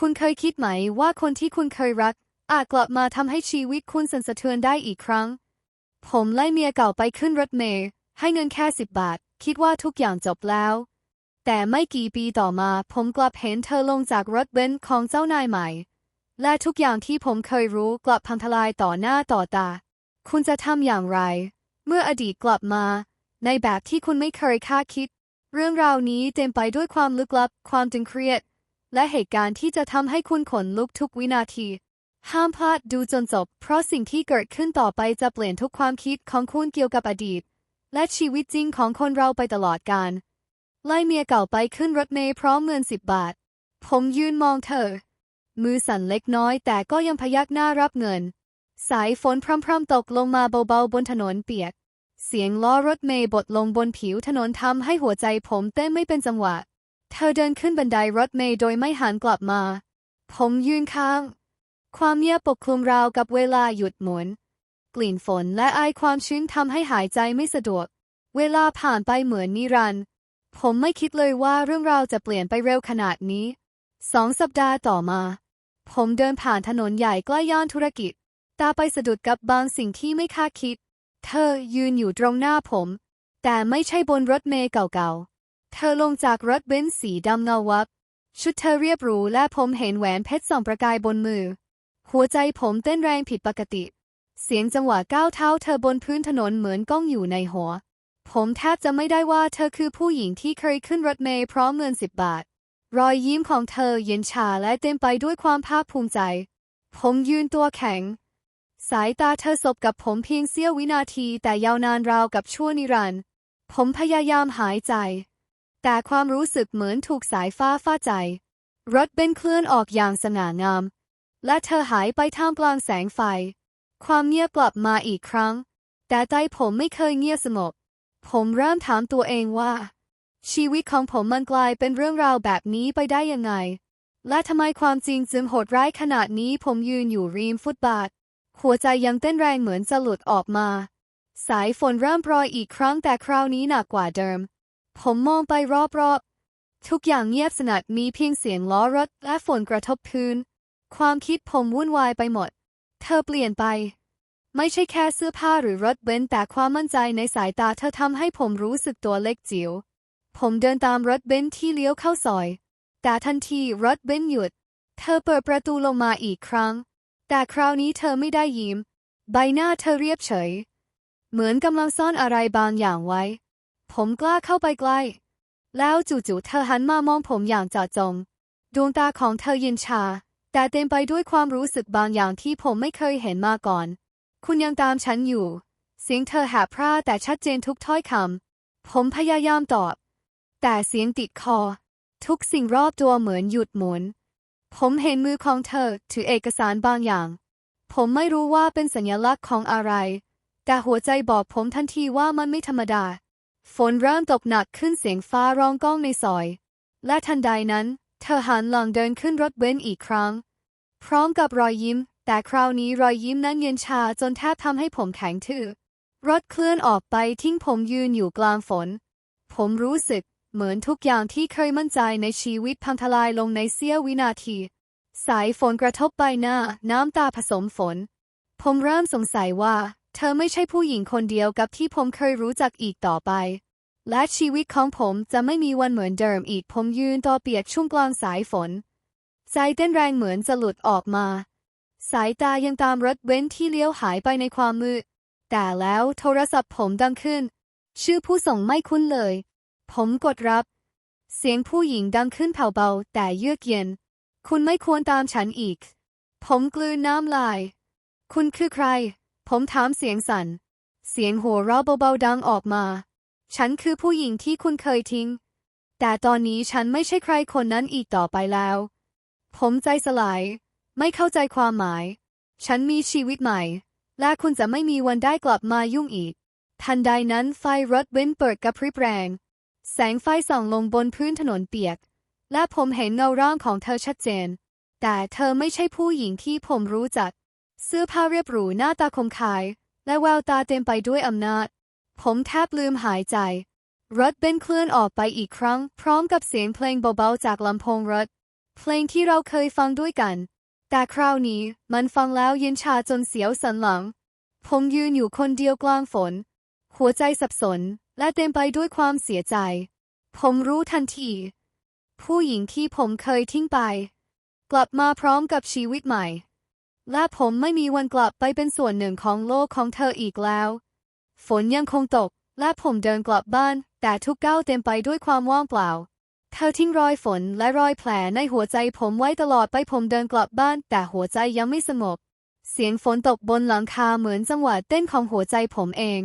คุณเคยคิดไหมว่าคนที่คุณเคยรัก อาจกลับมาทำให้ชีวิตคุณสั่นสะเทือนได้อีกครั้ง ผมไล่เมียเก่าไปขึ้นรถเมล์ให้เงินแค่สิบบาท คิดว่าทุกอย่างจบแล้ว แต่ไม่กี่ปีต่อมา ผมกลับเห็นเธอลงจากรถเบนซ์ของเจ้านายใหม่ และทุกอย่างที่ผมเคยรู้กลับพังทลายต่อหน้าต่อตา คุณจะทำอย่างไร เมื่ออดีตกลับมา ในแบบที่คุณไม่เคยคาดคิด เรื่องราวนี้เต็มไปด้วยความลึกลับ ความตึงเครียด และเหตุการณ์ที่จะทำให้คุณขนลุกทุกวินาที ห้ามพลาดดูจนจบ เพราะสิ่งที่เกิดขึ้นต่อไปจะเปลี่ยนทุกความคิดของคุณเกี่ยวกับอดีต และชีวิตจริงของคนเราไปตลอดกาลไล่เมียเก่าไปขึ้นรถเมล์พร้อมเงินสิบบาท ผมยืนมองเธอ มือสั่นเล็กน้อยแต่ก็ยังพยักหน้ารับเงิน สายฝนพรำๆตกลงมาเบาๆบนถนนเปียก เสียงล้อรถเมล์บดลงบนผิวถนนทำให้หัวใจผมเต้นไม่เป็นจังหวะ เธอเดินขึ้นบันไดรถเมล์โดยไม่หันกลับมา ผมยืนข้าง ความเงียบปกคลุมราวกับเวลาหยุดหมุน กลิ่นฝนและไอความชื้นทำให้หายใจไม่สะดวก เวลาผ่านไปเหมือนนิรันดร์ผมไม่คิดเลยว่าเรื่องราวจะเปลี่ยนไปเร็วขนาดนี้ สองสัปดาห์ต่อมา ผมเดินผ่านถนนใหญ่ใกล้ย่านธุรกิจ ตาไปสะดุดกับบางสิ่งที่ไม่คาดคิด เธอยืนอยู่ตรงหน้าผม แต่ไม่ใช่บนรถเมล์เก่าๆ เธอลงจากรถเบนซ์สีดำเงาวับ ชุดเธอเรียบหรูและผมเห็นแหวนเพชรส่องประกายบนมือ หัวใจผมเต้นแรงผิดปกติ เสียงจังหวะก้าวเท้าเธอบนพื้นถนนเหมือนก้องอยู่ในหัว ผมแทบจะไม่ได้ว่าเธอคือผู้หญิงที่เคยขึ้นรถเมล์พร้อมเงินสิบบาท รอยยิ้มของเธอเย็นชาและเต็มไปด้วยความภาคภูมิใจ ผมยืนตัวแข็ง สายตาเธอสบกับผมเพียงเสี้ยววินาทีแต่ยาวนานราวกับชั่วนิรันดร์ผมพยายามหายใจ แต่ความรู้สึกเหมือนถูกสายฟ้าฟาดใจ รถเบนเคลื่อนออกอย่างสง่างาม และเธอหายไปท่ามกลางแสงไฟ ความเงียบกลับมาอีกครั้ง แต่ใจผมไม่เคยเงียบสงบผมเริ่มถามตัวเองว่า ชีวิตของผมมันกลายเป็นเรื่องราวแบบนี้ไปได้ยังไง และทำไมความจริงจึงโหดร้ายขนาดนี้ผมยืนอยู่ริมฟุตบาท หัวใจยังเต้นแรงเหมือนจะหลุดออกมา สายฝนเริ่มโปรยอีกครั้งแต่คราวนี้หนักกว่าเดิม ผมมองไปรอบๆ ทุกอย่างเงียบสนัดมีเพียงเสียงล้อรถและฝนกระทบพื้น ความคิดผมวุ่นวายไปหมด เธอเปลี่ยนไป ไม่ใช่แค่เสื้อผ้าหรือรถเบนซ์แต่ความมั่นใจในสายตาเธอทำให้ผมรู้สึกตัวเล็กจิ๋ว ผมเดินตามรถเบนซ์ที่เลี้ยวเข้าซอย แต่ทันทีรถเบนซ์หยุด เธอเปิดประตูลงมาอีกครั้ง แต่คราวนี้เธอไม่ได้ยิ้ม ใบหน้าเธอเรียบเฉย เหมือนกำลังซ่อนอะไรบางอย่างไว้ ผมกล้าเข้าไปใกล้ แล้วจู่ๆเธอหันมามองผมอย่างจ่อจง ดวงตาของเธอเย็นชา แต่เต็มไปด้วยความรู้สึกบางอย่างที่ผมไม่เคยเห็นมาก่อน คุณยังตามฉันอยู่ เสียงเธอแหบพร่าแต่ชัดเจนทุกถ้อยคำ ผมพยายามตอบ แต่เสียงติดคอ ทุกสิ่งรอบตัวเหมือนหยุดหมุน ผมเห็นมือของเธอถือเอกสารบางอย่าง ผมไม่รู้ว่าเป็นสัญลักษณ์ของอะไร แต่หัวใจบอกผมทันทีว่ามันไม่ธรรมดา ฝนเริ่มตกหนักขึ้นเสียงฟ้าร้องก้องในซอย และทันใดนั้น เธอหันหลังเดินขึ้นรถเบนซ์อีกครั้ง พร้อมกับรอยยิ้ม แต่คราวนี้รอยยิ้มนั้นเย็นชาจนแทบทำให้ผมแข็งทื่อ รถเคลื่อนออกไปทิ้งผมยืนอยู่กลางฝน ผมรู้สึกเหมือนทุกอย่างที่เคยมั่นใจในชีวิตพังทลายลงในเสี้ยววินาที สายฝนกระทบใบหน้า น้ำตาผสมฝน ผมเริ่มสงสัยว่า เธอไม่ใช่ผู้หญิงคนเดียวกับที่ผมเคยรู้จักอีกต่อไป และชีวิตของผมจะไม่มีวันเหมือนเดิมอีกผมยืนต่อเปียกชุ่มกลางสายฝนใจเต้นแรงเหมือนจะหลุดออกมา สายตายังตามรถเบนที่เลี้ยวหายไปในความมืด แต่แล้วโทรศัพท์ผมดังขึ้น ชื่อผู้ส่งไม่คุ้นเลย ผมกดรับ เสียงผู้หญิงดังขึ้นเบาๆแต่เยือกเย็น คุณไม่ควรตามฉันอีก ผมกลืนน้ำลาย คุณคือใคร ผมถามเสียงสัน่น เสียงหัวเราะเบาๆดังออกมา ฉันคือผู้หญิงที่คุณเคยทิ้ง แต่ตอนนี้ฉันไม่ใช่ใครคนนั้นอีกต่อไปแล้ว ผมใจสลาย ไม่เข้าใจความหมาย ฉันมีชีวิตใหม่ และคุณจะไม่มีวันได้กลับมายุ่งอีก ทันใดนั้นไฟรถเบนเปิดกระพริบแรง แสงไฟส่องลงบนพื้นถนนเปียก และผมเห็นเงาร่างของเธอชัดเจน แต่เธอไม่ใช่ผู้หญิงที่ผมรู้จัก เสื้อผ้าเรียบหรูหน้าตาคมคาย และแววตาเต็มไปด้วยอำนาจ ผมแทบลืมหายใจ รถเบนเคลื่อนออกไปอีกครั้ง พร้อมกับเสียงเพลงเบาๆจากลำโพงรถ เพลงที่เราเคยฟังด้วยกัน แต่คราวนี้มันฟังแล้วเย็นชาจนเสียวสันหลัง ผมยืนอยู่คนเดียวกลางฝน หัวใจสับสนและเต็มไปด้วยความเสียใจ ผมรู้ทันที ผู้หญิงที่ผมเคยทิ้งไป กลับมาพร้อมกับชีวิตใหม่ และผมไม่มีวันกลับไปเป็นส่วนหนึ่งของโลกของเธออีกแล้ว ฝนยังคงตก และผมเดินกลับบ้าน แต่ทุกก้าวเต็มไปด้วยความว่างเปล่า เธอทิ้งรอยฝนและรอยแผลในหัวใจผมไว้ตลอดไปผมเดินกลับบ้าน แต่หัวใจยังไม่สงบ เสียงฝนตกบนหลังคาเหมือนจังหวะเต้นของหัวใจผมเอง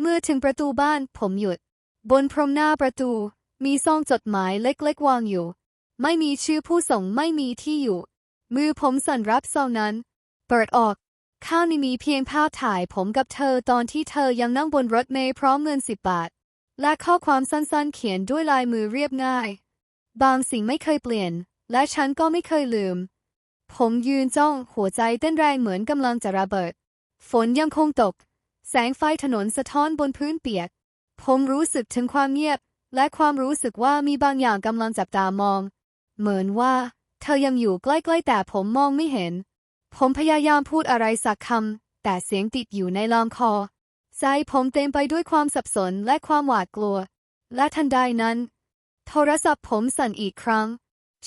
เมื่อถึงประตูบ้านผมหยุด บนพรมหน้าประตู มีซองจดหมายเล็กๆวางอยู่ ไม่มีชื่อผู้ส่งไม่มีที่อยู่ มือผมสั่นรับซองนั้น เปิดออก ข้างในมีเพียงภาพถ่ายผมกับเธอตอนที่เธอยังนั่งบนรถเมล์พร้อมเงินสิบบาท และข้อความสั้นๆ เขียนด้วยลายมือเรียบง่าย บางสิ่งไม่เคยเปลี่ยน และฉันก็ไม่เคยลืม ผมยืนจ้องหัวใจเต้นแรงเหมือนกำลังจะระเบิด ฝนยังคงตก แสงไฟถนนสะท้อนบนพื้นเปียก ผมรู้สึกถึงความเงียบ และความรู้สึกว่ามีบางอย่างกำลังจับตามอง เหมือนว่า เธอยังอยู่ใกล้ๆแต่ผมมองไม่เห็น ผมพยายามพูดอะไรสักคำ แต่เสียงติดอยู่ในลำคอ ใจผมเต็มไปด้วยความสับสนและความหวาดกลัว และทันใดนั้น โทรศัพท์ผมสั่นอีกครั้ง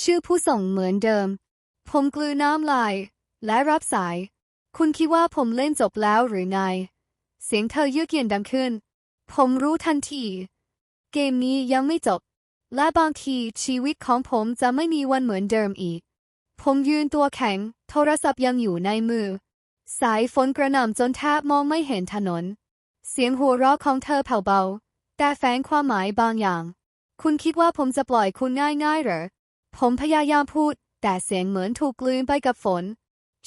ชื่อผู้ส่งเหมือนเดิม ผมกลืนน้ำลาย และรับสาย คุณคิดว่าผมเล่นจบแล้วหรือไงเสียงเธอเยือกเย็นดังขึ้น ผมรู้ทันที เกมนี้ยังไม่จบ และบางทีชีวิตของผมจะไม่มีวันเหมือนเดิมอีก ผมยืนตัวแข็ง โทรศัพท์ยังอยู่ในมือ สายฝนกระหน่ำจนแทบมองไม่เห็นถนน เสียงหัวเราะของเธอแผ่วเบา แต่แฝงความหมายบางอย่าง คุณคิดว่าผมจะปล่อยคุณง่ายๆเหรอ ผมพยายามพูด แต่เสียงเหมือนถูกกลืนไปกับฝน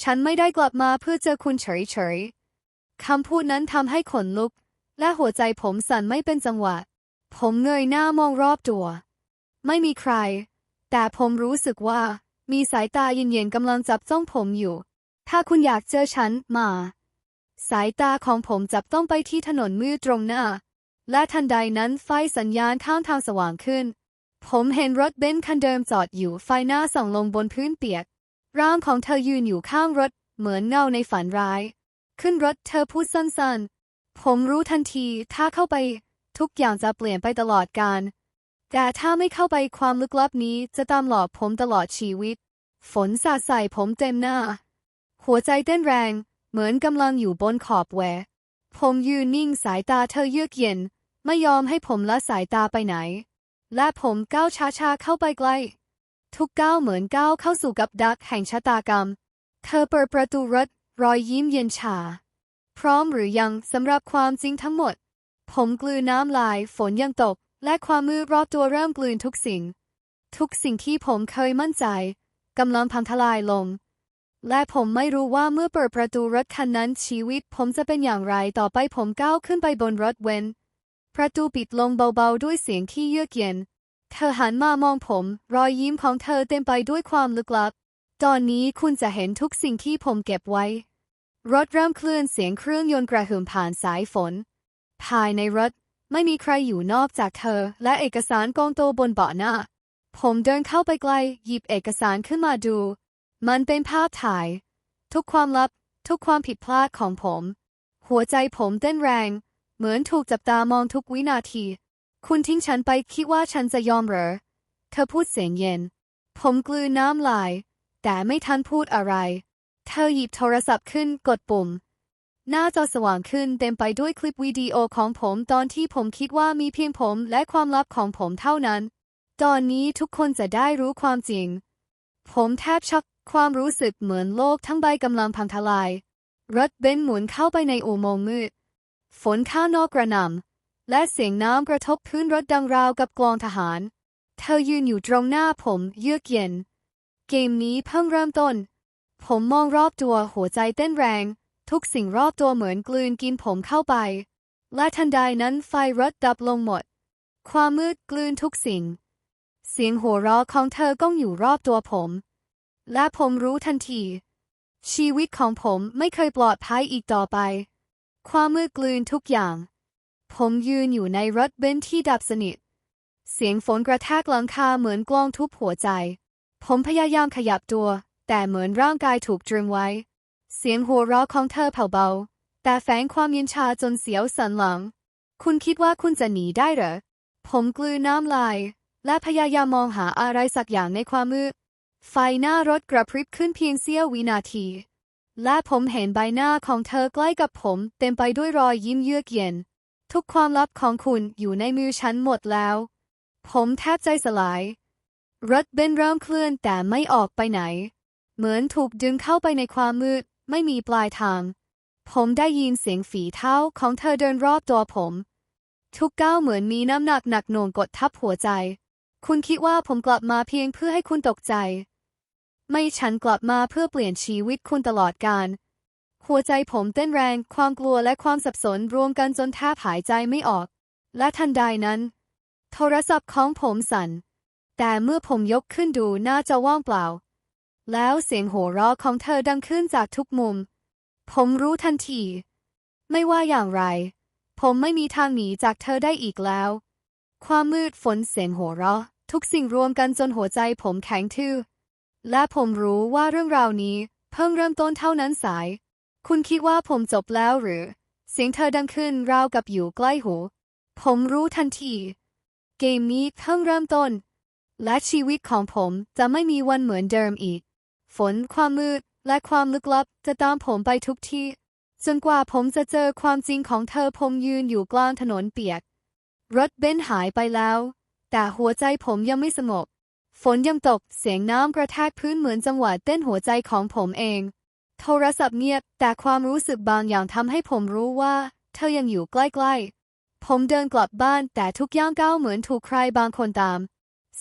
ฉันไม่ได้กลับมาเพื่อเจอคุณเฉยๆ คำพูดนั้นทำให้ขนลุก และหัวใจผมสั่นไม่เป็นจังหวะ ผมเงยหน้ามองรอบตัว ไม่มีใคร แต่ผมรู้สึกว่า มีสายตาเย็นๆกำลังจับจ้องผมอยู่ ถ้าคุณอยากเจอฉันมา สายตาของผมจับต้องไปที่ถนนมืดตรงหน้า และทันใดนั้นไฟสัญญาณข้างทางสว่างขึ้น ผมเห็นรถเบนซ์คันเดิมจอดอยู่ไฟหน้าส่องลงบนพื้นเปียก ร่างของเธอยืนอยู่ข้างรถเหมือนเงาในฝันร้าย ขึ้นรถเธอพูดสั้นๆ ผมรู้ทันทีถ้าเข้าไป ทุกอย่างจะเปลี่ยนไปตลอดกาล แต่ถ้าไม่เข้าไปความลึกลับนี้จะตามหลอกผมตลอดชีวิต ฝนสาดใส่ผมเต็มหน้า หัวใจเต้นแรง เหมือนกำลังอยู่บนขอบแหวผมยืนนิ่งสายตาเธอเยือกเย็น ไม่ยอมให้ผมละสายตาไปไหน และผมก้าวช้าๆเข้าไปใกล้ ทุกก้าวเหมือนก้าวเข้าสู่กับดักแห่งชะตากรรม เธอเปิดประตูรถรอยยิ้มเย็นชา พร้อมหรือยังสำหรับความจริงทั้งหมด ผมกลืนน้ำลายฝนยังตก และความมืดรอบตัวเริ่มกลืนทุกสิ่ง ทุกสิ่งที่ผมเคยมั่นใจกำลังพังทลายลง และผมไม่รู้ว่าเมื่อเปิดประตูรถคันนั้นชีวิต ผมจะเป็นอย่างไรต่อไปผมก้าวขึ้นไปบนรถเวนประตูปิดลงเบาๆด้วยเสียงที่เยือกเย็น เธอหันมามองผม รอยยิ้มของเธอเต็มไปด้วยความลึกลับ ตอนนี้คุณจะเห็นทุกสิ่งที่ผมเก็บไว้ รถเริ่มเคลื่อนเสียงเครื่องยนต์กระหึ่มผ่านสายฝน ภายในรถ ไม่มีใครอยู่นอกจากเธอ และเอกสารกองโตบนเบาะหน้า ผมเดินเข้าไปใกล หยิบเอกสารขึ้นมาดู มันเป็นภาพถ่าย ทุกความลับ ทุกความผิดพลาดของผม หัวใจผมเต้นแรง เหมือนถูกจับตามองทุกวินาที คุณทิ้งฉันไปคิดว่าฉันจะยอมเหรอ เธอพูดเสียงเย็น ผมกลืนน้ำลาย แต่ไม่ทันพูดอะไร เธอหยิบโทรศัพท์ขึ้นกดปุ่ม หน้าจอสว่างขึ้นเต็มไปด้วยคลิปวิดีโอของผมตอนที่ผมคิดว่ามีเพียงผมและความลับของผมเท่านั้น ตอนนี้ทุกคนจะได้รู้ความจริง ผมแทบช็อกความรู้สึกเหมือนโลกทั้งใบกำลังพังทลาย รถเบนซ์หมุนเข้าไปในอุโมงค์มืด ฝนข้างนอกกระหน่ำและเสียงน้ำกระทบพื้นรถดังราวกับกลองทหาร เธอยืนอยู่ตรงหน้าผมเยือกเย็น เกมนี้เพิ่งเริ่มต้น ผมมองรอบตัวหัวใจเต้นแรง ทุกสิ่งรอบตัวเหมือนกลืนกินผมเข้าไป และทันใดนั้นไฟรถดับลงหมด ความมืดกลืนทุกสิ่ง เสียงหัวเราะของเธอก้องอยู่รอบตัวผม และผมรู้ทันที ชีวิตของผมไม่เคยปลอดภัยอีกต่อไป ความมืดกลืนทุกอย่าง ผมยืนอยู่ในรถเบนซ์ที่ดับสนิท เสียงฝนกระแทกหลังคาเหมือนกลองทุบหัวใจ ผมพยายามขยับตัว แต่เหมือนร่างกายถูกตรึงไว้ เสียงหัวเราะของเธอแผ่วเบา แต่แฝงความเย็นชาจนเสียวสันหลัง คุณคิดว่าคุณจะหนีได้เหรอ ผมกลืนน้ำลาย และพยายามมองหาอะไรสักอย่างในความมืด ไฟหน้ารถกระพริบขึ้นเพียงเสี้ยววินาที และผมเห็นใบหน้าของเธอใกล้กับผม เต็มไปด้วยรอยยิ้มเยือกเย็น ทุกความลับของคุณอยู่ในมือฉันหมดแล้ว ผมแทบใจสลาย รถเบนเริ่มเคลื่อนแต่ไม่ออกไปไหน เหมือนถูกดึงเข้าไปในความมืด ไม่มีปลายทาง ผมได้ยินเสียงฝีเท้าของเธอเดินรอบตัวผม ทุกก้าวเหมือนมีน้ำหนักหนักหน่วงกดทับหัวใจ คุณคิดว่าผมกลับมาเพียงเพื่อให้คุณตกใจ ไม่ฉันกลับมาเพื่อเปลี่ยนชีวิตคุณตลอดกาลหัวใจผมเต้นแรง ความกลัวและความสับสนรวมกันจนแทบหายใจไม่ออก และทันใดนั้น โทรศัพท์ของผมสั่น แต่เมื่อผมยกขึ้นดูน้าจะว่างเปล่า แล้วเสียงโห่เราะของเธอดังขึ้นจากทุกมุม ผมรู้ทันที ไม่ว่าอย่างไร ผมไม่มีทางหนีจากเธอได้อีกแล้ว ความมืดฝนเสียงโห่เราะ ทุกสิ่งรวมกันจนหัวใจผมแข็งทื่อ และผมรู้ว่าเรื่องราวนี้ เพิ่งเริ่มต้นเท่านั้นสาย คุณคิดว่าผมจบแล้วหรือ เสียงเธอดังขึ้นราวกับอยู่ใกล้หู ผมรู้ทันที เกมนี้เพิ่งเริ่มต้น และชีวิตของผมจะไม่มีวันเหมือนเดิมอีก ฝน ความมืด และความลึกลับจะตามผมไปทุกที่ จนกว่าผมจะเจอความจริงของเธอผมยืนอยู่กลางถนนเปียก รถเบนซ์หายไปแล้ว แต่หัวใจผมยังไม่สงบ ฝนยังตก เสียงน้ำกระแทกพื้นเหมือนจังหวะเต้นหัวใจของผมเอง โทรศัพท์เงียบ แต่ความรู้สึกบางอย่างทำให้ผมรู้ว่า เธอยังอยู่ใกล้ๆ ผมเดินกลับบ้านแต่ทุกย่างก้าวเหมือนถูกใครบางคนตาม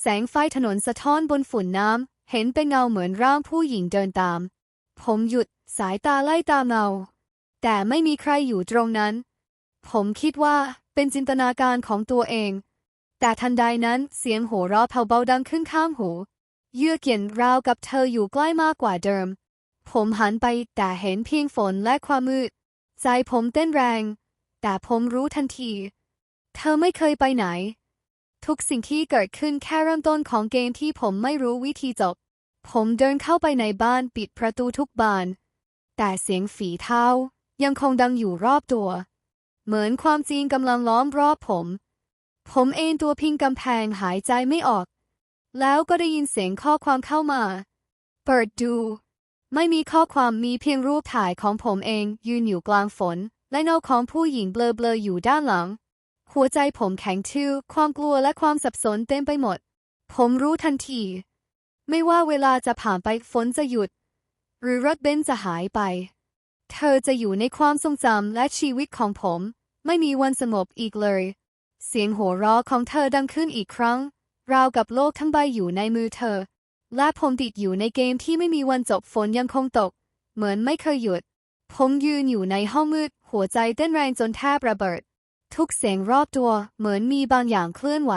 แสงไฟถนนสะท้อนบนฝุ่นน้ำ เห็นเป็นเงาเหมือนร่างผู้หญิงเดินตาม ผมหยุดสายตาไล่ตามเงา แต่ไม่มีใครอยู่ตรงนั้น ผมคิดว่าเป็นจินตนาการของตัวเอง แต่ทันใดนั้นเสียงโห่เราะแผ่วเบาดังขึ้นข้างหู เยื่อเกเย็นราวกับเธออยู่ใกล้มากกว่าเดิม ผมหันไปแต่เห็นเพียงฝนและความมืด ใจผมเต้นแรง แต่ผมรู้ทันที เธอไม่เคยไปไหน ทุกสิ่งที่เกิดขึ้นแค่เริ่มต้นของเกมที่ผมไม่รู้วิธีจบ ผมเดินเข้าไปในบ้านปิดประตูทุกบาน แต่เสียงฝีเท้ายังคงดังอยู่รอบตัว เหมือนความจริงกำลังล้อมรอบผม ผมเอนตัวพิงกำแพงหายใจไม่ออก แล้วก็ได้ยินเสียงข้อความเข้ามา เปิดดู ไม่มีข้อความมีเพียงรูปถ่ายของผมเองยืนอยู่กลางฝน และเงาของผู้หญิงเบลอๆอยู่ด้านหลัง หัวใจผมแข็งทื่อความกลัวและความสับสนเต็มไปหมด ผมรู้ทันที ไม่ว่าเวลาจะผ่านไปฝนจะหยุด หรือรถเบนซ์จะหายไป เธอจะอยู่ในความทรงจำและชีวิตของผม ไม่มีวันสงบอีกเลย เสียงหัวเราะของเธอดังขึ้นอีกครั้ง ราวกับโลกทั้งใบอยู่ในมือเธอ และผมติดอยู่ในเกมที่ไม่มีวันจบฝนยังคงตก เหมือนไม่เคยหยุด ผมยืนอยู่ในห้องมืด หัวใจเต้นแรงจนแทบระเบิด ทุกเสียงรอบตัวเหมือนมีบางอย่างเคลื่อนไหว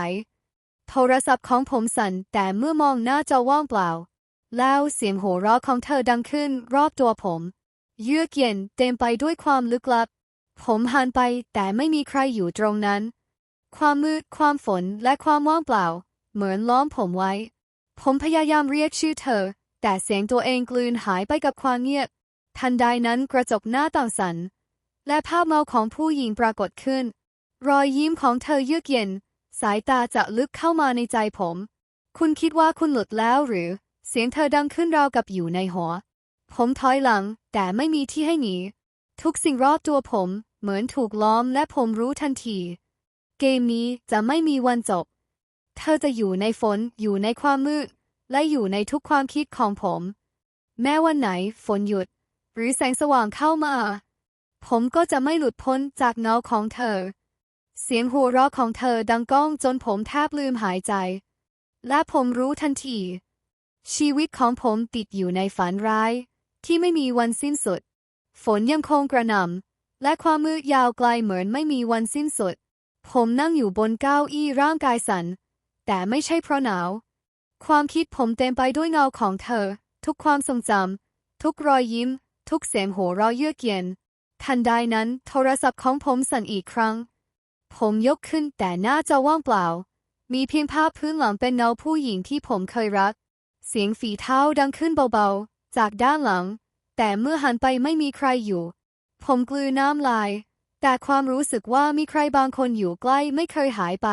โทรศัพท์ของผมสั่นแต่เมื่อมองหน้าจอว่างเปล่า แล้วเสียงหัวเราะของเธอดังขึ้นรอบตัวผม เยือกเย็นเต็มไปด้วยความลึกลับ ผมหันไปแต่ไม่มีใครอยู่ตรงนั้น ความมืด ความฝนและความว่างเปล่า เหมือนล้อมผมไว้ ผมพยายามเรียกชื่อเธอ แต่เสียงตัวเองกลืนหายไปกับความเงียบ ทันใดนั้นกระจกหน้าต่างสั่นและภาพเมาของผู้หญิงปรากฏขึ้น รอยยิ้มของเธอเยือกเย็น สายตาจะลึกเข้ามาในใจผม คุณคิดว่าคุณหลุดแล้วหรือ เสียงเธอดังขึ้นราวกับอยู่ในหัว ผมถอยหลัง แต่ไม่มีที่ให้หนี ทุกสิ่งรอบตัวผม เหมือนถูกล้อมและผมรู้ทันที เกมนี้จะไม่มีวันจบ เธอจะอยู่ในฝน อยู่ในความมืด และอยู่ในทุกความคิดของผม แม้วันไหนฝนหยุด หรือแสงสว่างเข้ามา ผมก็จะไม่หลุดพ้นจากเงาของเธอ เสียงหัวเราะของเธอดังก้องจนผมแทบลืมหายใจ และผมรู้ทันที ชีวิตของผมติดอยู่ในฝันร้าย ที่ไม่มีวันสิ้นสุด ฝนยังคงกระหน่ำและความมืดยาวไกลเหมือนไม่มีวันสิ้นสุด ผมนั่งอยู่บนเก้าอี้ร่างกายสั่นแต่ไม่ใช่เพราะหนาว ความคิดผมเต็มไปด้วยเงาของเธอ ทุกความทรงจำทุกรอยยิ้ม ทุกเสียงโห่เราะเยือกเย็นทันใดนั้นโทรศัพท์ของผมสั่นอีกครั้ง ผมยกขึ้นแต่หน้าจอว่างเปล่า มีเพียงภาพพื้นหลังเป็นเงาผู้หญิงที่ผมเคยรัก เสียงฝีเท้าดังขึ้นเบาๆ จากด้านหลัง แต่เมื่อหันไปไม่มีใครอยู่ ผมกลืนน้ำลาย แต่ความรู้สึกว่ามีใครบางคนอยู่ใกล้ไม่เคยหายไป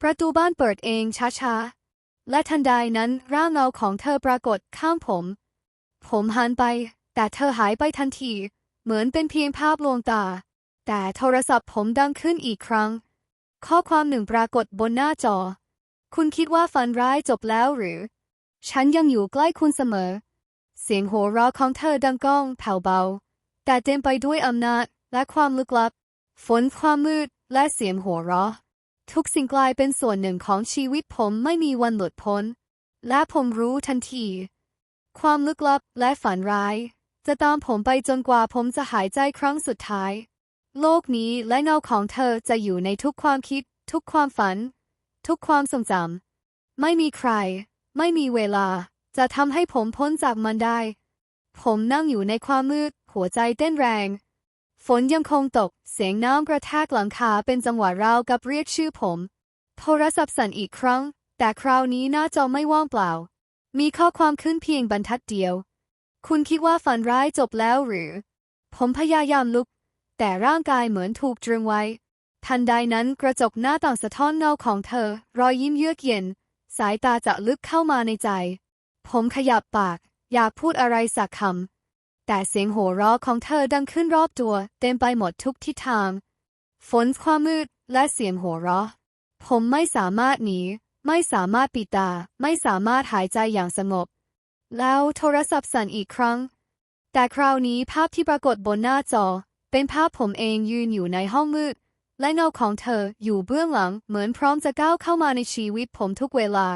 ประตูบ้านเปิดเองช้าๆ และทันใดนั้นร่างเงาของเธอปรากฏข้างผม ผมหันไป แต่เธอหายไปทันที เหมือนเป็นเพียงภาพลวงตา แต่โทรศัพท์ผมดังขึ้นอีกครั้ง ข้อความหนึ่งปรากฏบนหน้าจอ คุณคิดว่าฝันร้ายจบแล้วหรือ ฉันยังอยู่ใกล้คุณเสมอ เสียงหัวเราะของเธอดังก้องแผ่วเบา แต่เต็มไปด้วยอำนาจและความลึกลับ ฝนความมืดและเสียงหัวเราะ ทุกสิ่งกลายเป็นส่วนหนึ่งของชีวิตผมไม่มีวันหลุดพ้น และผมรู้ทันที ความลึกลับและฝันร้าย จะตามผมไปจนกว่าผมจะหายใจครั้งสุดท้าย โลกนี้และเงาของเธอจะอยู่ในทุกความคิด ทุกความฝัน ทุกความทรงจำไม่มีใคร ไม่มีเวลา จะทำให้ผมพ้นจากมันได้ ผมนั่งอยู่ในความมืด หัวใจเต้นแรง ฝนยังคงตก เสียงน้ำกระแทกหลังคาเป็นจังหวะราวกับเรียกชื่อผม โทรศัพท์สั่นอีกครั้ง แต่คราวนี้หน้าจอไม่ว่างเปล่า มีข้อความขึ้นเพียงบรรทัดเดียว คุณคิดว่าฝันร้ายจบแล้วหรือ ผมพยายามลุก แต่ร่างกายเหมือนถูกตรึงไว้ ทันใดนั้นกระจกหน้าต่างสะท้อนเงาของเธอ รอยยิ้มเยือกเย็น สายตาจะลึกเข้ามาในใจ ผมขยับปาก อยากพูดอะไรสักคำ แต่เสียงโห่เราะของเธอดังขึ้นรอบตัว เต็มไปหมดทุกทิศทาง ฝนความมืดและเสียงหัวเราะผมไม่สามารถหนี ไม่สามารถปิดตา ไม่สามารถหายใจอย่างสงบ แล้วโทรศัพท์สั่นอีกครั้ง แต่คราวนี้ภาพที่ปรากฏบนหน้าจอ เป็นภาพผมเองยืนอยู่ในห้องมืด และเงาของเธออยู่เบื้องหลังเหมือนพร้อมจะก้าวเข้ามาในชีวิตผมทุกเวลา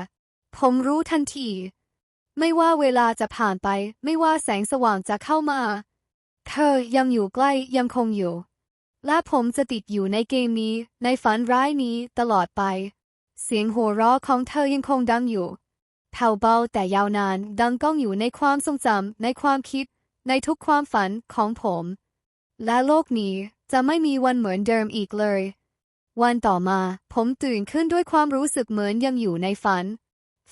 ผมรู้ทันที ไม่ว่าเวลาจะผ่านไป ไม่ว่าแสงสว่างจะเข้ามา เธอยังอยู่ใกล้ยังคงอยู่ และผมจะติดอยู่ในเกมนี้ ในฝันร้ายนี้ตลอดไป เสียงหัวเราะของเธอยังคงดังอยู่แผ่วเบาแต่ยาวนานดังก้องอยู่ในความทรงจำในความคิด ในทุกความฝันของผม และโลกนี้จะไม่มีวันเหมือนเดิมอีกเลย วันต่อมาผมตื่นขึ้นด้วยความรู้สึกเหมือนยังอยู่ในฝัน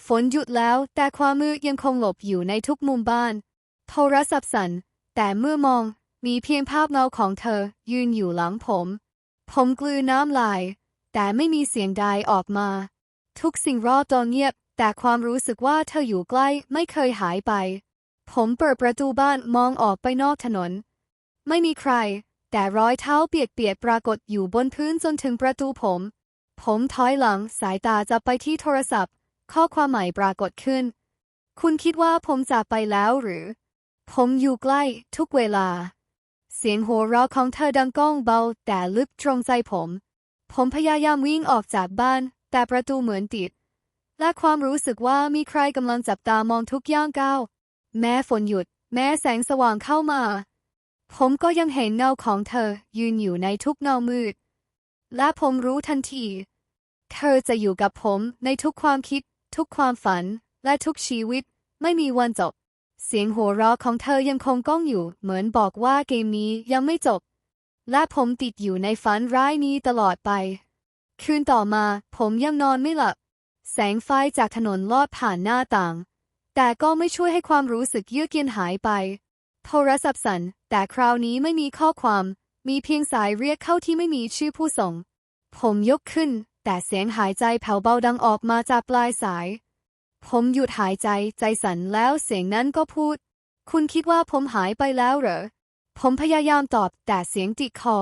ฝนหยุดแล้วแต่ความมืดยังคงหลบอยู่ในทุกมุมบ้าน โทรศัพท์สั่นแต่เมื่อมองมีเพียงภาพเงาของเธอ ยืนอยู่หลังผม ผมกลืนน้ำลาย แต่ไม่มีเสียงใดออกมา ทุกสิ่งรอบตัวเงียบ แต่ความรู้สึกว่าเธออยู่ใกล้ไม่เคยหายไป ผมเปิดประตูบ้านมองออกไปนอกถนน ไม่มีใคร แต่รอยเท้าเปียกๆปรากฏอยู่บนพื้นจนถึงประตูผม ผมถอยหลังสายตาจะไปที่โทรศัพท์ ข้อความใหม่ปรากฏขึ้น คุณคิดว่าผมจะไปแล้วหรือ ผมอยู่ใกล้ทุกเวลา เสียงหัวเราะของเธอดังก้องเบาแต่ลึกตรงใจผม ผมพยายามวิ่งออกจากบ้าน แต่ประตูเหมือนติด และความรู้สึกว่ามีใครกำลังจับตามองทุกย่างก้าวแม้ฝนหยุด แม้แสงสว่างเข้ามา ผมก็ยังเห็นเงาของเธอยืนอยู่ในทุกเงามืด และผมรู้ทันที เธอจะอยู่กับผมในทุกความคิด ทุกความฝัน และทุกชีวิต ไม่มีวันจบ เสียงหัวเราะของเธอยังคงก้องอยู่ เหมือนบอกว่าเกมนี้ยังไม่จบ และผมติดอยู่ในฝันร้ายนี้ตลอดไป คืนต่อมาผมยังนอนไม่หลับ แสงไฟจากถนนลอดผ่านหน้าต่าง แต่ก็ไม่ช่วยให้ความรู้สึกเยือกเย็นหายไป โทรศัพท์สั่น แต่คราวนี้ไม่มีข้อความ มีเพียงสายเรียกเข้าที่ไม่มีชื่อผู้ส่ง ผมยกขึ้น แต่เสียงหายใจแผ่วเบาดังออกมาจากปลายสาย ผมหยุดหายใจใจสั่นแล้วเสียงนั้นก็พูด คุณคิดว่าผมหายไปแล้วเหรอ ผมพยายามตอบแต่เสียงติดคอ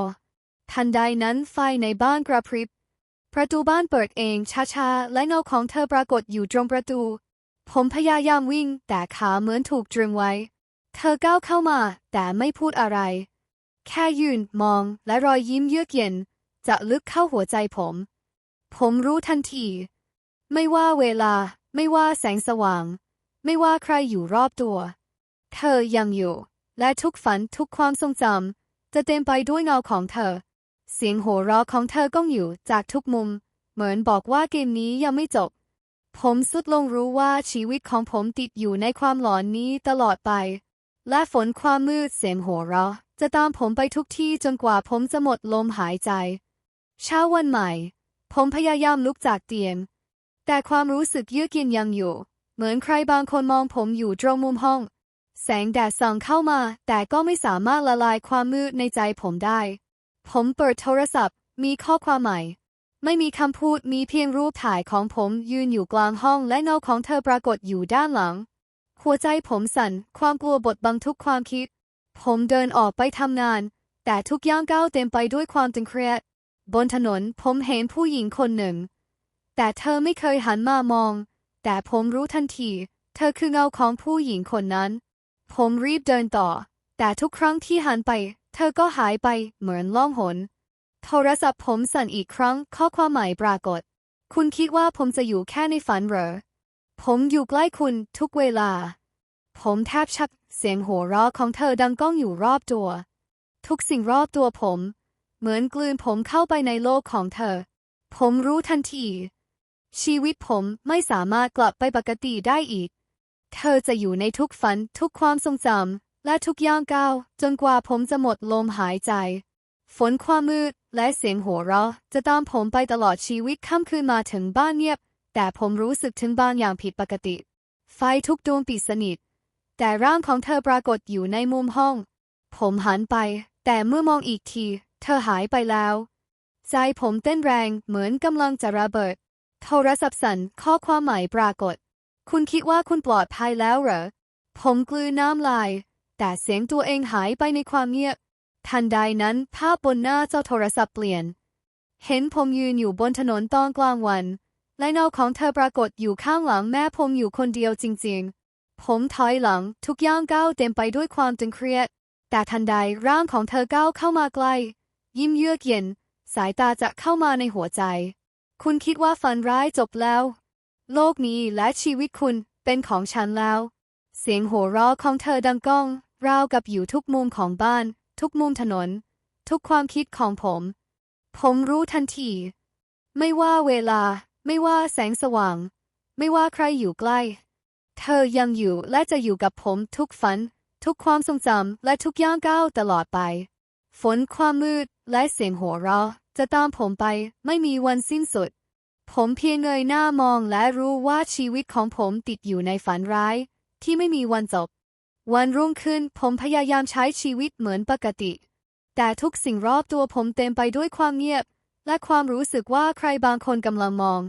ทันใดนั้นไฟในบ้านกระพริบ ประตูบ้านเปิดเองช้าๆ และเงาของเธอปรากฏอยู่ตรงประตู ผมพยายามวิ่งแต่ขาเหมือนถูกตรึงไว้ เธอก้าวเข้ามา แต่ไม่พูดอะไร แค่ยืนมองและรอยยิ้มเยือกเย็น จะลึกเข้าหัวใจผม ผมรู้ทันที ไม่ว่าเวลา ไม่ว่าแสงสว่าง ไม่ว่าใครอยู่รอบตัว เธอยังอยู่ และทุกฝันทุกความทรงจำจะเต็มไปด้วยเงาของเธอ เสียงโห่เราะของเธอก้องอยู่จากทุกมุม เหมือนบอกว่าเกมนี้ยังไม่จบ ผมสุดลงรู้ว่าชีวิตของผมติดอยู่ในความหลอนนี้ตลอดไป และฝนความมืดเสียงโห่เราะจะตามผมไปทุกที่จนกว่าผมจะหมดลมหายใจ เช้าวันใหม่ ผมพยายามลุกจากเตียง แต่ความรู้สึกเยือกเย็นยังอยู่ เหมือนใครบางคนมองผมอยู่ตรงมุมห้อง แสงแดดส่องเข้ามา แต่ก็ไม่สามารถละลายความมืดในใจผมได้ ผมเปิดโทรศัพท์ มีข้อความใหม่ ไม่มีคำพูดมีเพียงรูปถ่ายของผมยืนอยู่กลางห้องและเงาของเธอปรากฏอยู่ด้านหลัง หัวใจผมสั่น ความกลัวบดบังทุกความคิด ผมเดินออกไปทำงาน แต่ทุกย่างก้าวเต็มไปด้วยความตึงเครียด บนถนนผมเห็นผู้หญิงคนหนึ่ง แต่เธอไม่เคยหันมามอง แต่ผมรู้ทันที เธอคือเงาของผู้หญิงคนนั้น ผมรีบเดินต่อ แต่ทุกครั้งที่หันไป เธอก็หายไปเหมือนล่องหน โทรศัพท์ผมสั่นอีกครั้งข้อความใหม่ปรากฏ คุณคิดว่าผมจะอยู่แค่ในฝันเหรอ ผมอยู่ใกล้คุณทุกเวลา ผมแทบชักเสียงหัวเราะของเธอดังก้องอยู่รอบตัว ทุกสิ่งรอบตัวผม เหมือนกลืนผมเข้าไปในโลกของเธอ ผมรู้ทันที ชีวิตผมไม่สามารถกลับไปปกติได้อีก เธอจะอยู่ในทุกฝันทุกความทรงจำและทุกย่างก้าว จนกว่าผมจะหมดลมหายใจ ฝนความมืดและเสียงหัวเราะจะตามผมไปตลอดชีวิตค่ำคืนมาถึงบ้านเงียบ แต่ผมรู้สึกถึงบางอย่างผิดปกติ ไฟทุกดวงปิดสนิท แต่ร่างของเธอปรากฏอยู่ในมุมห้อง ผมหันไป แต่เมื่อมองอีกที เธอหายไปแล้ว ใจผมเต้นแรงเหมือนกำลังจะระเบิด โทรศัพท์สั่นข้อความใหม่ปรากฏ คุณคิดว่าคุณปลอดภัยแล้วเหรอ ผมกลืนน้ำลาย แต่เสียงตัวเองหายไปในความเงียบ ทันใดนั้นภาพบนหน้าจอโทรศัพท์เปลี่ยน เห็นผมยืนอยู่บนถนนตอนกลางวัน และเงาของเธอปรากฏอยู่ข้างหลังแม่ผมอยู่คนเดียวจริงๆ ผมถอยหลังทุกอย่างก้าวเต็มไปด้วยความตึงเครียด แต่ทันใดร่างของเธอก้าวเข้ามาใกล้ ยิ้มเยือกเย็น สายตาจะเข้ามาในหัวใจ คุณคิดว่าฝันร้ายจบแล้ว โลกนี้และชีวิตคุณเป็นของฉันแล้ว เสียงหัวเราะของเธอดังก้อง ราวกับอยู่ทุกมุมของบ้าน ทุกมุมถนน ทุกความคิดของผม ผมรู้ทันที ไม่ว่าเวลา ไม่ว่าแสงสว่าง ไม่ว่าใครอยู่ใกล้ เธอยังอยู่และจะอยู่กับผมทุกฝัน ทุกความทรงจำและทุกย่างก้าวตลอดไป ฝนความมืดและเสียงหัวเราะจะตามผมไปไม่มีวันสิ้นสุด ผมเพียงเงยหน้ามองและรู้ว่าชีวิตของผมติดอยู่ในฝันร้าย ที่ไม่มีวันจบ วันรุ่งขึ้นผมพยายามใช้ชีวิตเหมือนปกติ แต่ทุกสิ่งรอบตัวผมเต็มไปด้วยความเงียบ และความรู้สึกว่าใครบางคนกำลังมอง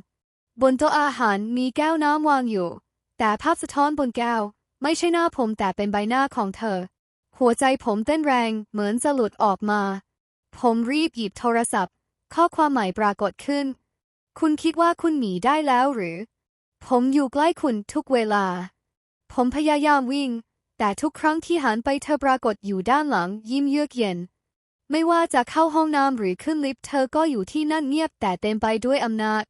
บนโต๊ะอาหารมีแก้วน้ำวางอยู่ แต่ภาพสะท้อนบนแก้ว ไม่ใช่หน้าผมแต่เป็นใบหน้าของเธอ หัวใจผมเต้นแรงเหมือนจะหลุดออกมา ผมรีบหยิบโทรศัพท์ ข้อความใหม่ปรากฏขึ้น คุณคิดว่าคุณหนีได้แล้วหรือ ผมอยู่ใกล้คุณทุกเวลา ผมพยายามวิ่ง แต่ทุกครั้งที่หันไปเธอปรากฏอยู่ด้านหลัง ยิ้มเยือกเย็น ไม่ว่าจะเข้าห้องน้ำหรือขึ้นลิฟต์เธอก็อยู่ที่นั่นเงียบแต่เต็มไปด้วยอำนาจ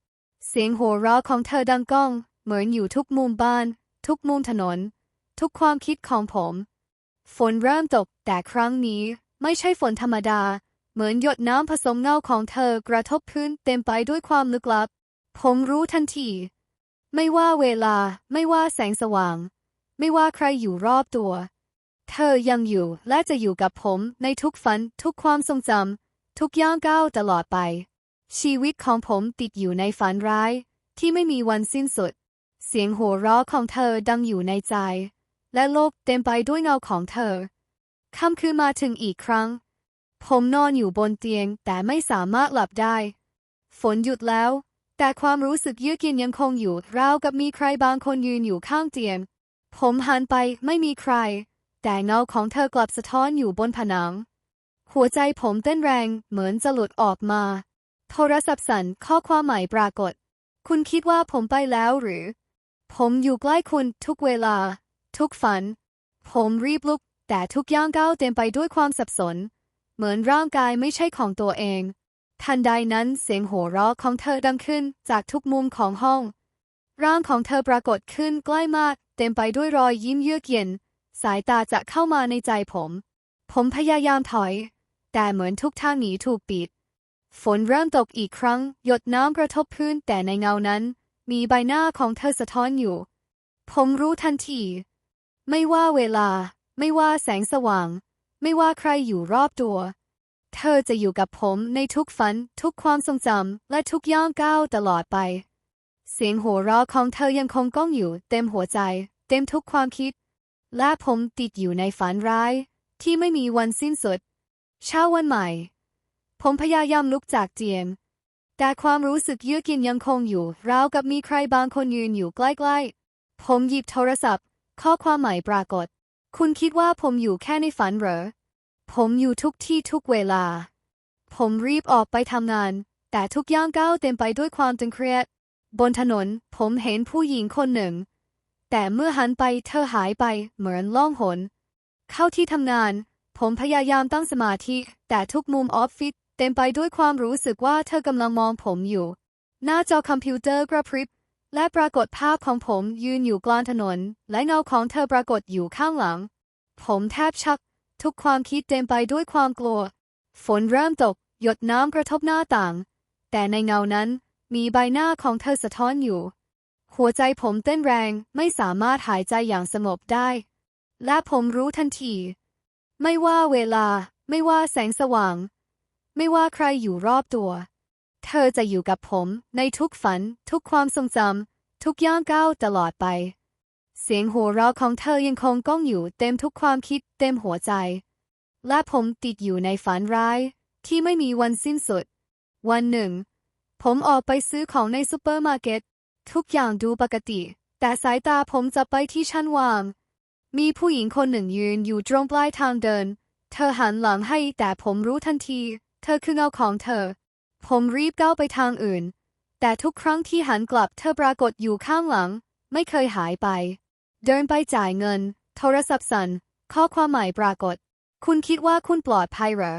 เสียงหัวเราะของเธอดังก้อง เหมือนอยู่ทุกมุมบ้าน ทุกมุมถนน ทุกความคิดของผม ฝนเริ่มตก แต่ครั้งนี้ไม่ใช่ฝนธรรมดา เหมือนหยดน้ำผสมเงาของเธอกระทบพื้นเต็มไปด้วยความลึกลับ ผมรู้ทันที ไม่ว่าเวลา ไม่ว่าแสงสว่าง ไม่ว่าใครอยู่รอบตัว เธอยังอยู่และจะอยู่กับผมในทุกฝัน ทุกความทรงจำทุกย่างก้าวตลอดไป ชีวิตของผมติดอยู่ในฝันร้าย ที่ไม่มีวันสิ้นสุด เสียงหัวเราะของเธอดังอยู่ในใจ และโลกเต็มไปด้วยเงาของเธอค่ำคืนมาถึงอีกครั้ง ผมนอนอยู่บนเตียงแต่ไม่สามารถหลับได้ ฝนหยุดแล้ว แต่ความรู้สึกเยือกเย็นยังคงอยู่ราวกับมีใครบางคนยืนอยู่ข้างเตียง ผมหันไปไม่มีใคร แต่เงาของเธอกลับสะท้อนอยู่บนผนัง หัวใจผมเต้นแรงเหมือนจะหลุดออกมา โทรศัพท์สั่นข้อความใหม่ปรากฏ คุณคิดว่าผมไปแล้วหรือ ผมอยู่ใกล้คุณทุกเวลา ทุกฝัน ผมรีบลุก แต่ทุกย่างก้าวเต็มไปด้วยความสับสน เหมือนร่างกายไม่ใช่ของตัวเอง ทันใดนั้นเสียงหัวเราะของเธอดังขึ้นจากทุกมุมของห้อง ร่างของเธอปรากฏขึ้นใกล้มาก เต็มไปด้วยรอยยิ้มเยือกเย็น สายตาจะเข้ามาในใจผม ผมพยายามถอย แต่เหมือนทุกทางหนีถูกปิด ฝนเริ่มตกอีกครั้ง หยดน้ำกระทบพื้นแต่ในเงานั้น มีใบหน้าของเธอสะท้อนอยู่ ผมรู้ทันที ไม่ว่าเวลา ไม่ว่าแสงสว่าง ไม่ว่าใครอยู่รอบตัว เธอจะอยู่กับผมในทุกฝัน ทุกความทรงจำและทุกย่างก้าวตลอดไป เสียงหัวเราะของเธอยังคงก้องอยู่ เต็มหัวใจ เต็มทุกความคิด และผมติดอยู่ในฝันร้าย ที่ไม่มีวันสิ้นสุด เช้าวันใหม่ ผมพยายามลุกจากเตียงแต่ความรู้สึกเยือกเย็นยังคงอยู่ ราวกับมีใครบางคนยืนอยู่ใกล้ๆ ผมหยิบโทรศัพท์ ข้อความใหม่ปรากฏ คุณคิดว่าผมอยู่แค่ในฝันเหรอ ผมอยู่ทุกที่ทุกเวลา ผมรีบออกไปทำงาน แต่ทุกย่างก้าวเต็มไปด้วยความตึงเครียด บนถนนผมเห็นผู้หญิงคนหนึ่ง แต่เมื่อหันไปเธอหายไปเหมือนล่องหน เข้าที่ทำงาน ผมพยายามตั้งสมาธิ แต่ทุกมุมออฟฟิศ เต็มไปด้วยความรู้สึกว่าเธอกำลังมองผมอยู่ หน้าจอคอมพิวเตอร์กระพริบ และปรากฏภาพของผมยืนอยู่กลางถนน และเงาของเธอปรากฏอยู่ข้างหลัง ผมแทบชัก ทุกความคิดเต็มไปด้วยความกลัว ฝนเริ่มตก หยดน้ำกระทบหน้าต่าง แต่ในเงานั้นมีใบหน้าของเธอสะท้อนอยู่ หัวใจผมเต้นแรงไม่สามารถหายใจอย่างสงบได้ และผมรู้ทันที ไม่ว่าเวลา ไม่ว่าแสงสว่าง ไม่ว่าใครอยู่รอบตัว เธอจะอยู่กับผมในทุกฝัน ทุกความทรงจำทุกย่างก้าวตลอดไป เสียงหัวเราะของเธอยังคงก้องอยู่เต็มทุกความคิดเต็มหัวใจ และผมติดอยู่ในฝันร้าย ที่ไม่มีวันสิ้นสุด วันหนึ่ง ผมออกไปซื้อของในซูเปอร์มาร์เก็ตทุกอย่างดูปกติ แต่สายตาผมจะไปที่ชั้นวาง มีผู้หญิงคนหนึ่งยืนอยู่ตรงปลายทางเดิน เธอหันหลังให้แต่ผมรู้ทันที เธอคือเงาของเธอ ผมรีบก้าวไปทางอื่น แต่ทุกครั้งที่หันกลับเธอปรากฏอยู่ข้างหลัง ไม่เคยหายไป เดินไปจ่ายเงิน โทรศัพท์สั่น ข้อความใหม่ปรากฏ คุณคิดว่าคุณปลอดภัยหรอ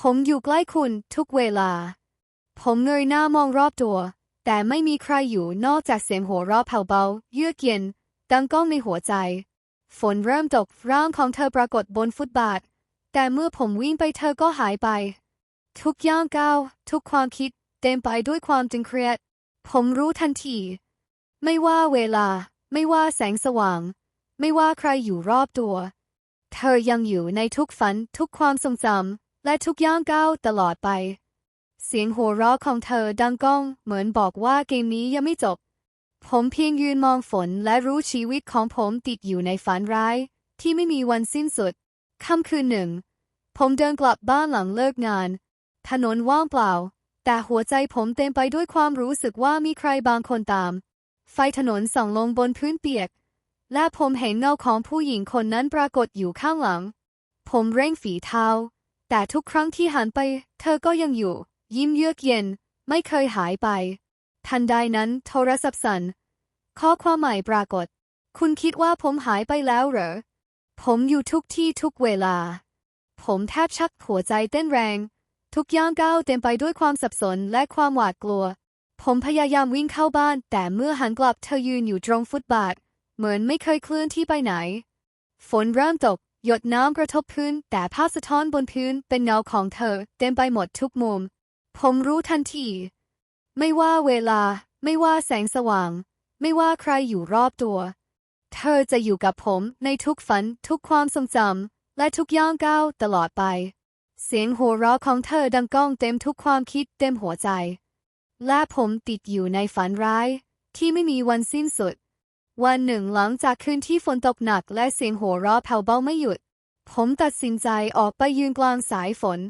ผมอยู่ใกล้คุณทุกเวลา ผมเงยหน้ามองรอบตัว แต่ไม่มีใครอยู่นอกจากเสียงหัวเราะเบาๆเยือกเย็นดังก้องในหัวใจ ฝนเริ่มตกร่างของเธอปรากฏบนฟุตบาท แต่เมื่อผมวิ่งไปเธอก็หายไป ทุกย่างก้าวทุกความคิดเต็มไปด้วยความตึงเครียด ผมรู้ทันที ไม่ว่าเวลา ไม่ว่าแสงสว่าง ไม่ว่าใครอยู่รอบตัว เธอยังอยู่ในทุกฝัน ทุกความทรงจำและทุกย่างก้าวตลอดไป เสียงหัวเราะของเธอดังก้อง เหมือนบอกว่าเกมนี้ยังไม่จบ ผมเพียงยืนมองฝนและรู้ชีวิตของผมติดอยู่ในฝันร้าย ที่ไม่มีวันสิ้นสุดค่ำคืนหนึ่ง ผมเดินกลับบ้านหลังเลิกงาน ถนนว่างเปล่า แต่หัวใจผมเต็มไปด้วยความรู้สึกว่ามีใครบางคนตาม ไฟถนนส่องลงบนพื้นเปียก และผมเห็นเงาของผู้หญิงคนนั้นปรากฏอยู่ข้างหลัง ผมเร่งฝีเท้า แต่ทุกครั้งที่หันไป เธอก็ยังอยู่ ยิ้มเยือกเย็น ไม่เคยหายไป ทันใดนั้นโทรศัพท์สั่นข้อความใหม่ปรากฏ คุณคิดว่าผมหายไปแล้วเหรอ ผมอยู่ทุกที่ทุกเวลา ผมแทบชักหัวใจเต้นแรง ทุกย่างก้าวเต็มไปด้วยความสับสนและความหวาดกลัว ผมพยายามวิ่งเข้าบ้าน แต่เมื่อหันกลับเธอยืนอยู่ตรงฟุตบาท เหมือนไม่เคยเคลื่อนที่ไปไหน ฝนเริ่มตก หยดน้ำกระทบพื้น แต่ภาพสะท้อนบนพื้นเป็นเงาของเธอ เต็มไปหมดทุกมุม ผมรู้ทันที ไม่ว่าเวลา ไม่ว่าแสงสว่าง ไม่ว่าใครอยู่รอบตัว เธอจะอยู่กับผมในทุกฝัน ทุกความทรงจำและทุกย่างก้าวตลอดไป เสียงหัวเราะของเธอดังก้องเต็มทุกความคิดเต็มหัวใจ และผมติดอยู่ในฝันร้าย ที่ไม่มีวันสิ้นสุด วันหนึ่งหลังจากคืนที่ฝนตกหนักและเสียงหัวเราะแผ่วเบาไม่หยุด ผมตัดสินใจออกไปยืนกลางสายฝน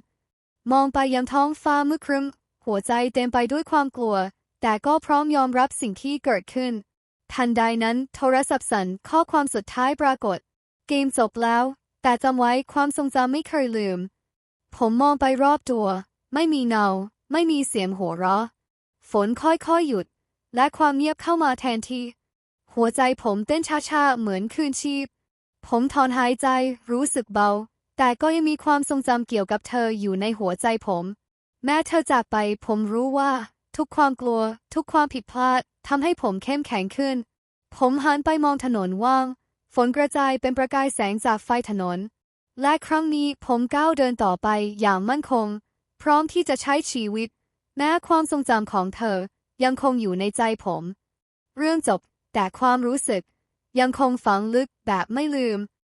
มองไปยังท้องฟ้ามืดครึ้ม หัวใจเต็มไปด้วยความกลัว แต่ก็พร้อมยอมรับสิ่งที่เกิดขึ้น ทันใดนั้นโทรศัพท์สั่นข้อความสุดท้ายปรากฏ เกมจบแล้ว แต่จำไว้ความทรงจำไม่เคยลืม ผมมองไปรอบตัว ไม่มีเงาไม่มีเสียงหัวเราะ ฝนค่อยๆหยุด และความเงียบเข้ามาแทนที่ หัวใจผมเต้นช้าๆ เหมือนคืนชีพ ผมถอนหายใจรู้สึกเบา แต่ก็ยังมีความทรงจำเกี่ยวกับเธออยู่ในหัวใจผม แม้เธอจากไปผมรู้ว่า ทุกความกลัว ทุกความผิดพลาดทำให้ผมเข้มแข็งขึ้น ผมหันไปมองถนนว่าง ฝนกระจายเป็นประกายแสงจากไฟถนน และครั้งนี้ผมก้าวเดินต่อไปอย่างมั่นคง พร้อมที่จะใช้ชีวิต แม้ความทรงจำของเธอยังคงอยู่ในใจผม เรื่องจบแต่ความรู้สึกยังคงฝังลึกแบบไม่ลืม